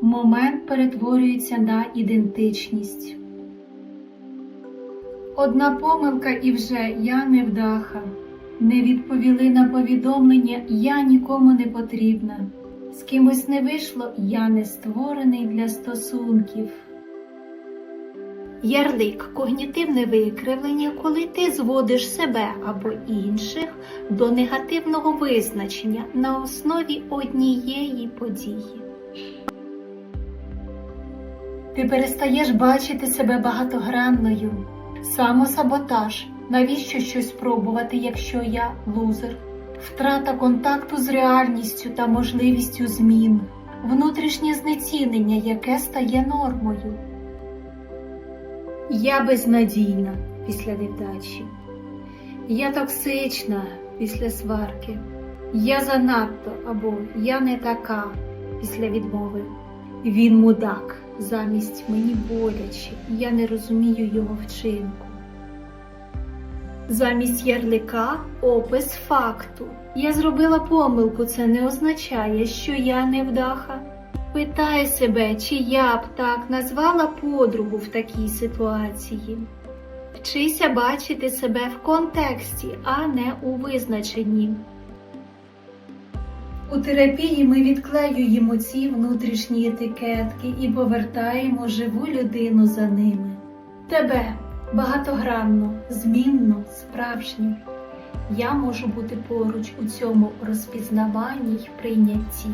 момент перетворюється на ідентичність. Одна помилка і вже я невдаха. Не відповіли на повідомлення Я нікому не потрібна. З кимось не вийшло, я не створений для стосунків. Ярлик когнітивне викривлення, коли ти зводиш себе або інших до негативного визначення на основі однієї події. Ти перестаєш бачити себе багатогранною. Самосаботаж. Навіщо щось пробувати, якщо я лузер? Втрата контакту з реальністю та можливістю змін, внутрішнє знецінення, яке стає нормою. Я безнадійна після невдачі. Я токсична після сварки. Я занадто або я не така після відмови. Він мудак замість мені боляче, я не розумію його вчинку. Замість ярлика опис факту. Я зробила помилку, це не означає, що я невдаха. Питай себе, чи я б так назвала подругу в такій ситуації. Вчися бачити себе в контексті, а не у визначенні. У терапії ми відклеюємо ці внутрішні етикетки і повертаємо живу людину за ними. Тебе багатогранно, змінно, справжню. Я можу бути поруч у цьому розпізнаванні й прийнятті.